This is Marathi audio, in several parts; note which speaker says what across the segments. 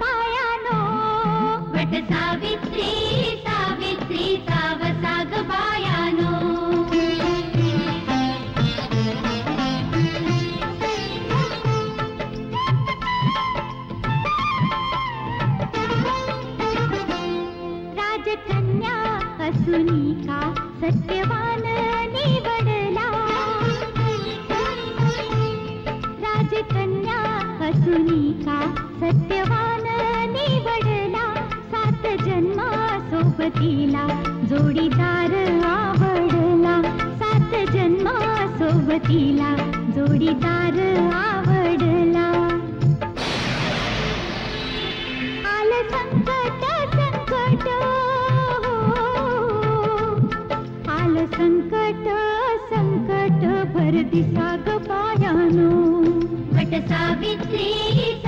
Speaker 1: बायानो वट सावित्री सावित्री सावसा ग बायानो राजकन्या असुनी का सत्यवान निवडला। राजकन्या असुनी का सत्यवान सोबतीला जोडीदार आवडला. सात जन्मासोबतीला जोडीदार आवडला. आल संकट संकट हो. आल संकट संकट भर दिसा ग पायानो सावित्री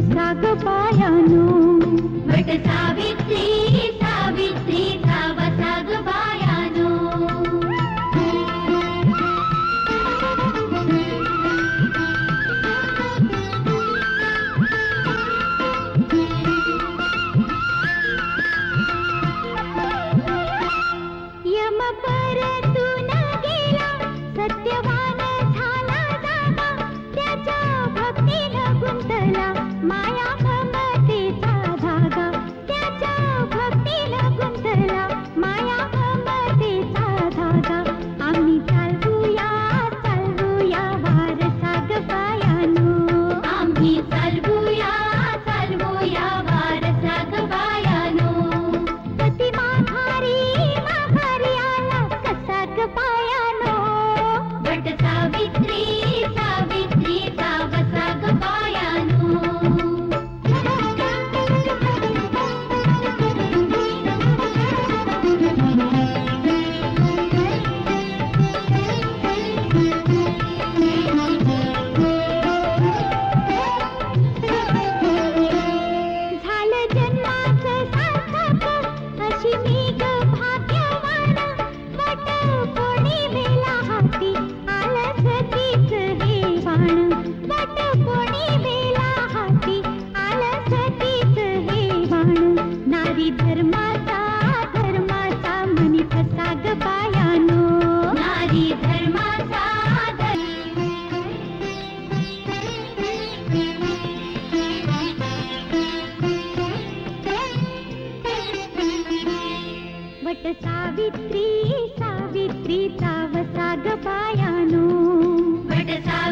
Speaker 1: సాగపాయాను. సావిత్రి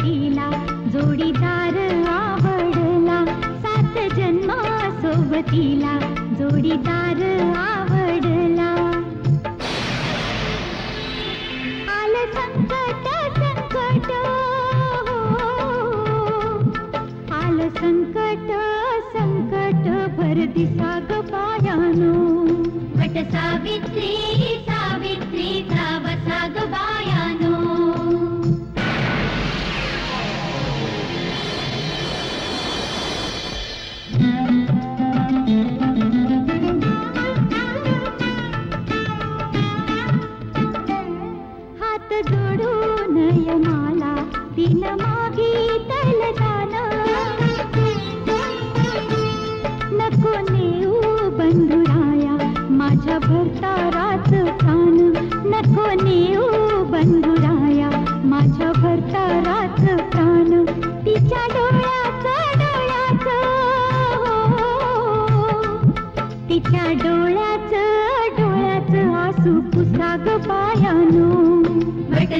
Speaker 1: तिला जोडीदार आवडला सात जन्मा सोबतीला जोडीदार आवडला. आल संकट संकट हो. आल संकट संकट भर दिसा ग पायानो. वट सावित्री नेऊ बंधुराया माझ्या भरताराच प्राण. नको नेऊ बंधुराया माझ्या भरताराच प्राण. तिच्या डोळ्याचं डोळ्याचं. तिच्या डोळ्याचं डोळ्याचं आसू पुसाग पायानो. वट